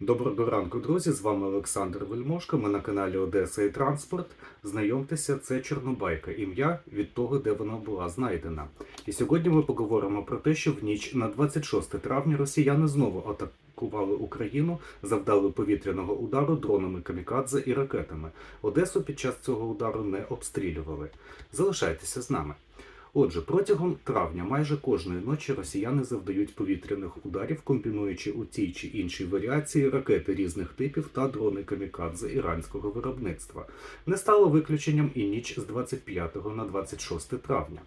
Доброго ранку, друзі! З вами Олександр Вельмошко. Ми на каналі Одеса і Транспорт. Знайомтеся, це Чорнобайка, ім'я від того, де вона була знайдена. І сьогодні ми поговоримо про те, що в ніч на 26 травня росіяни знову атакували Україну, завдали повітряного удару дронами камікадзе і ракетами. Одесу під час цього удару не обстрілювали. Залишайтеся з нами. Отже, протягом травня майже кожної ночі росіяни завдають повітряних ударів, комбінуючи у тій чи іншій варіації ракети різних типів та дрони камікадзе іранського виробництва. Не стало виключенням і ніч з 25 на 26 травня.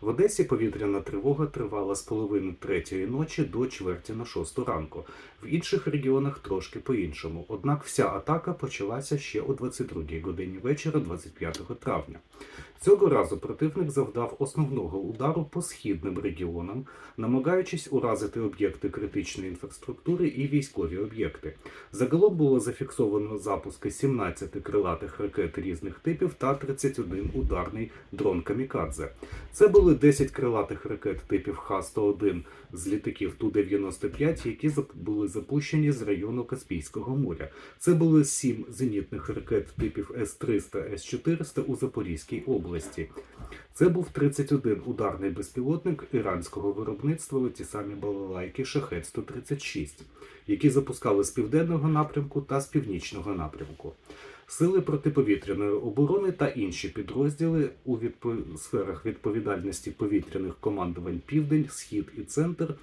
В Одесі повітряна тривога тривала з половини третьої ночі до чверті на шосту ранку. В інших регіонах трошки по-іншому. Однак вся атака почалася ще о 22 годині вечора, 25 травня. Цього разу противник завдав основного удару по східним регіонам, намагаючись уразити об'єкти критичної інфраструктури і військові об'єкти. Загалом було зафіксовано запуски 17 крилатих ракет різних типів та 31 ударний дрон Камікадзе. Це були 10 крилатих ракет типів Х-101 з літаків Ту-95, які були запущені з району Каспійського моря. Це були 7 зенітних ракет типів С-300, С-400 у Запорізькій області. Це був 31 ударний безпілотник іранського виробництва, ті самі балалайки Шахет-136, які запускали з південного напрямку та з північного напрямку. Сили протиповітряної оборони та інші підрозділи у відпо- сферах відповідальності повітряних командувань Південь, Схід і Центр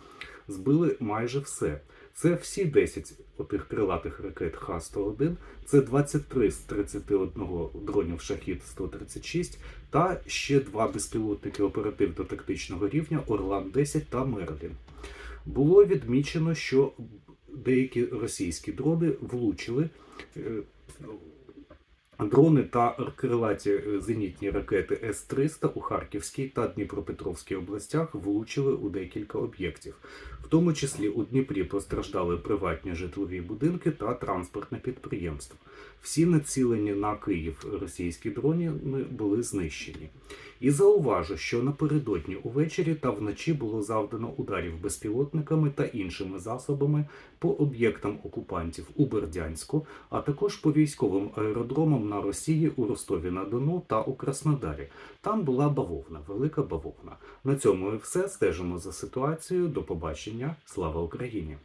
збили майже все. Це всі 10 отих крилатих ракет Х-101, це 23 з 31 дронів Шахід-136 та ще два безпілотники оперативно-тактичного рівня Орлан-10 та Мерлін. Було відмічено, що деякі російські дрони влучили. Дрони та крилаті е, зенітні ракети С-300 у Харківській та Дніпропетровській областях влучили у декілька об'єктів. В тому числі у Дніпрі постраждали приватні житлові будинки та транспортне підприємство. Всі націлені на Київ російські дрони були знищені. І зауважу, що напередодні увечері та вночі було завдано ударів безпілотниками та іншими засобами по об'єктам окупантів у Бердянську, а також по військовим аеродромам на Росії у Ростові на Дону та у Краснодарі. Там була бавовна, велика бавовна. На цьому і все. Стежимо за ситуацією. До побачення. Слава Україні!